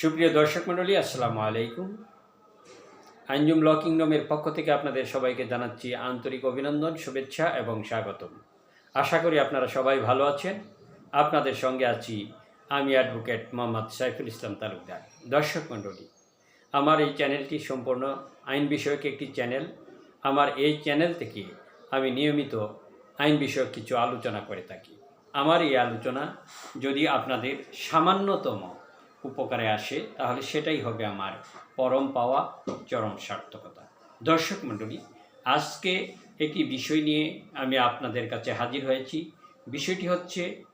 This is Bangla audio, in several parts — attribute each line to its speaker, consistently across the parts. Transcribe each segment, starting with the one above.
Speaker 1: সুপ্রিয় দর্শক মণ্ডলী, আসসালামু আলাইকুম। আঞ্জুম ল কিংডমের পক্ষ থেকে আপনাদের সবাইকে জানাচ্ছি আন্তরিক অভিনন্দন, শুভেচ্ছা এবং স্বাগতম। আশা করি আপনারা সবাই ভালো আছেন। আপনাদের সঙ্গে আছি আমি অ্যাডভোকেট মোহাম্মদ সাইফুল ইসলাম তালুকদার। দর্শক মণ্ডলী, আমার এই চ্যানেলটি সম্পূর্ণ আইন বিষয়ক একটি চ্যানেল। আমার এই চ্যানেল থেকে আমি নিয়মিত আইন বিষয়ক কিছু আলোচনা করে থাকি। আমার এই আলোচনা যদি আপনাদের সামান্যতম উপকারে আসে, তাহলে সেটাই হবে আমার পরম পাওয়া চরম সার্থকতা। দর্শক মণ্ডলী, আজকে একটি বিষয় নিয়ে আমি আপনাদের কাছে হাজির হয়েছি। বিষয়টি হচ্ছে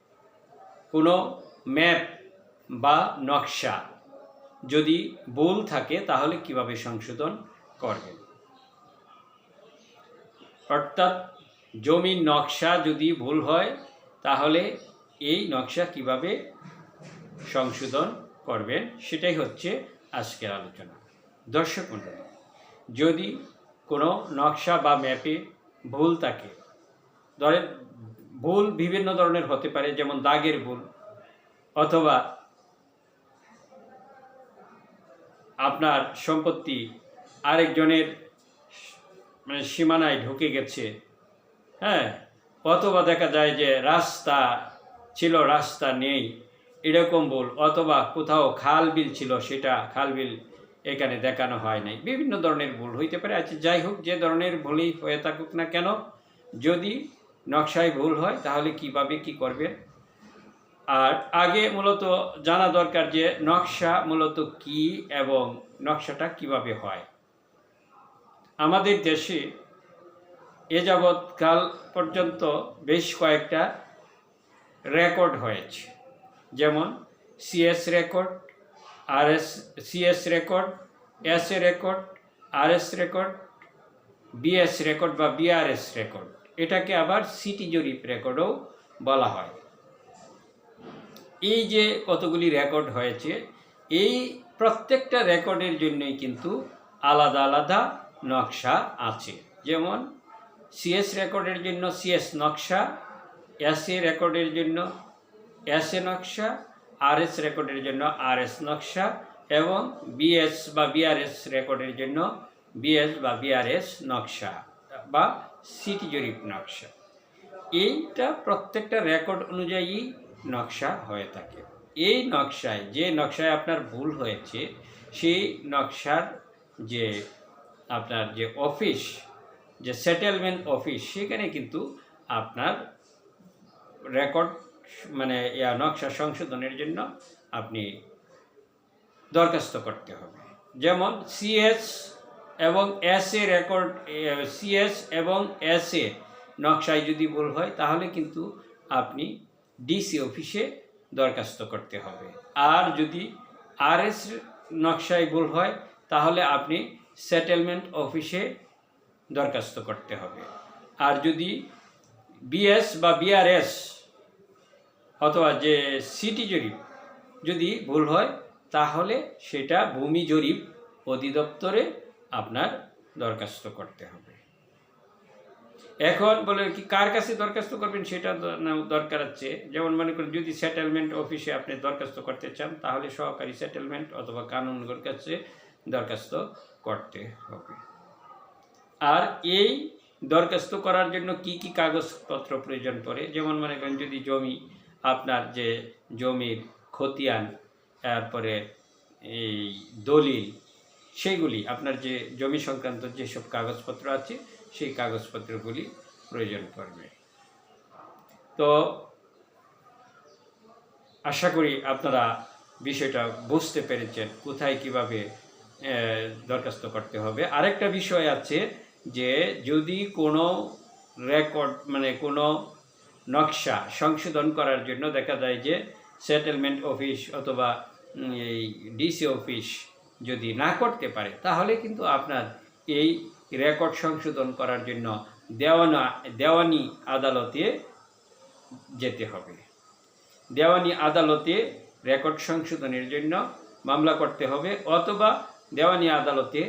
Speaker 1: কোনো ম্যাপ বা নকশা। যদি ভুল থাকে, তাহলে কীভাবে সংশোধন করবেন? অর্থাৎ জমির নকশা যদি ভুল হয়, তাহলে এই নকশা কীভাবে সংশোধন করবেন, সেটাই হচ্ছে আজকের আলোচনা। দর্শক যদি কোনো নকশা বা ম্যাপে ভুল থাকে, ধরেন ভুল বিভিন্ন ধরনের হতে পারে, যেমন দাগের ভুল, অথবা আপনার সম্পত্তি আরেকজনের মানে সীমানায় ঢুকে গেছে হ্যাঁ অথবা দেখা যায় যে রাস্তা, ছিল রাস্তা নেই এরকম ভুল অথবা কোথাও খাল বিল ছিল সেটা খাল বিল এখানে দেখানো হয় নাই। বিভিন্ন ধরনের ভুল হইতে পারে। আচ্ছা যাই হোক, যে ধরনের ভুলই হয়ে থাকুক না কেন, যদি নকশায় ভুল হয়, তাহলে কীভাবে কি করবে আর আগে মূলত জানা দরকার যে নকশা মূলত কি এবং নকশাটা কীভাবে হয়। আমাদের দেশে এ যাবৎকাল পর্যন্ত বেশ কয়েকটা রেকর্ড হয়েছে। যেমন CS record R RS CS record S A record RS record BS record বা বিআরএস রেকর্ড এটাকে আবার সিটি জরিপ রেকর্ডও বলা হয়। এই যে কতগুলি রেকর্ড হয়েছে, এই প্রত্যেকটা রেকর্ডের জন্যই কিন্তু আলাদা আলাদা নকশা আছে। যেমন সিএস রেকর্ডের জন্য সিএস নকশা এস রেকর্ডের জন্য এস এ নকশা আর এস রেকর্ডের জন্য আর এস নকশা এবং বিএস বা বিআরএস রেকর্ডের জন্য বিএস বা বিআরএস নকশা বা সিটি জরিপ নকশা। এইটা প্রত্যেকটা রেকর্ড অনুযায়ী নকশা হয়ে থাকে। এই নকশায়, যে নকশায় আপনার ভুল হয়েছে, সেই নকশার যে আপনার যে অফিস যে সেটেলমেন্ট অফিস সেখানে কিন্তু আপনার রেকর্ড মানে নকশা সংশোধনের জন্য আপনি দরখাস্ত করতে হবে। যেমন সিএস এবং এস এ রেকর্ড সিএস এবং এস এ নকশায় যদি ভুল হয়, তাহলে কিন্তু আপনি ডিসি অফিসে দরখাস্ত করতে হবে। আর যদি আর এস নকশায় ভুল হয়, তাহলে আপনি সেটেলমেন্ট অফিসে দরখাস্ত করতে হবে। আর যদি বিএস বা বিআরএস অথবা যে সিটি জরিপ যদি ভুল হয়, তাহলে সেটা ভূমি জরিপ অধিদপ্তরে আপনার দরখাস্ত করতে হবে। এখন বলে কি, কার কাছে দরখাস্ত করবেন সেটা দরকার আছে। যেমন মনে করেন যদি সেটেলমেন্ট অফিসে আপনি দরখাস্ত করতে চান, তাহলে সহকারী সেটেলমেন্ট অথবা কানুনগর কাছে দরখাস্ত করতে হবে। আর এই দরখাস্ত করার জন্য কি কি কাগজপত্র প্রয়োজন পড়ে? যেমন মনে করেন যদি জমি আপনার যে জমির খতিয়ান, তারপরে এই দলিল, সেইগুলি, আপনার যে জমি সংক্রান্ত যেসব কাগজপত্র আছে, সেই কাগজপত্রগুলি প্রয়োজন পড়বে। তো আশা করি আপনারা বিষয়টা বুঝতে পেরেছেন, কোথায় কীভাবে দরখাস্ত করতে হবে। আরেকটা বিষয় আছে যে, যদি কোনো রেকর্ড মানে কোনো নকশা সংশোধন করার জন্য দেখা যায় যে সেটেলমেন্ট অফিস অথবা এই ডিসি অফিস যদি না করতে পারে, তাহলে কিন্তু আপনার এই রেকর্ড সংশোধন করার জন্য দেওয়ানা, দেওয়ানি আদালতে যেতে হবে। দেওয়ানি আদালতে রেকর্ড সংশোধনের জন্য মামলা করতে হবে অথবা দেওয়ানি আদালতে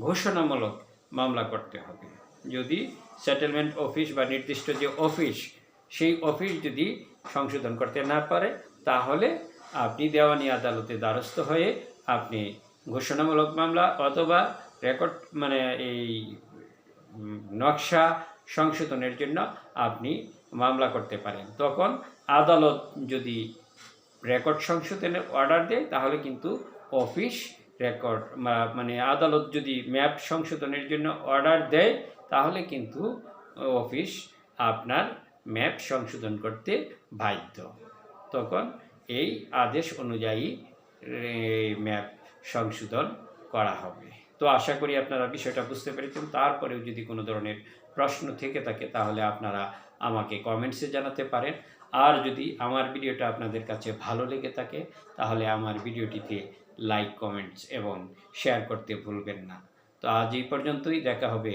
Speaker 1: ঘোষণামূলক মামলা করতে হবে। যদি সেটেলমেন্ট অফিস বা নির্দিষ্ট যে অফিস সেই অফিস যদি সংশোধন করতে না পারে, তাহলে আপনি দেওয়ানি আদালতে দ্বারস্থ হয়ে আপনি ঘোষণামূলক মামলা অথবা রেকর্ড মানে এই নকশা সংশোধনের জন্য আপনি মামলা করতে পারেন। তখন আদালত যদি রেকর্ড সংশোধনের অর্ডার দেয়, তাহলে কিন্তু অফিস রেকর্ড মানে আদালত যদি ম্যাপ সংশোধনের জন্য অর্ডার দেয়, তাহলে কিন্তু অফিস আপনার ম্যাপ সংশোধন করতে বাধ্য। তখন এই আদেশ অনুযায়ী ম্যাপ সংশোধন করা হবে। তো আশা করি আপনারা বিষয়টা বুঝতে পেরেছেন। তারপরেও যদি কোনো ধরনের প্রশ্ন থেকে থাকে, তাহলে আপনারা আমাকে কমেন্টসে জানাতে পারেন। আর যদি আমার ভিডিওটা আপনাদের কাছে ভালো লেগে থাকে, তাহলে আমার ভিডিওটিতে লাইক, কমেন্টস এবং শেয়ার করতে ভুলবেন না। তো আজ এই পর্যন্তই। দেখা হবে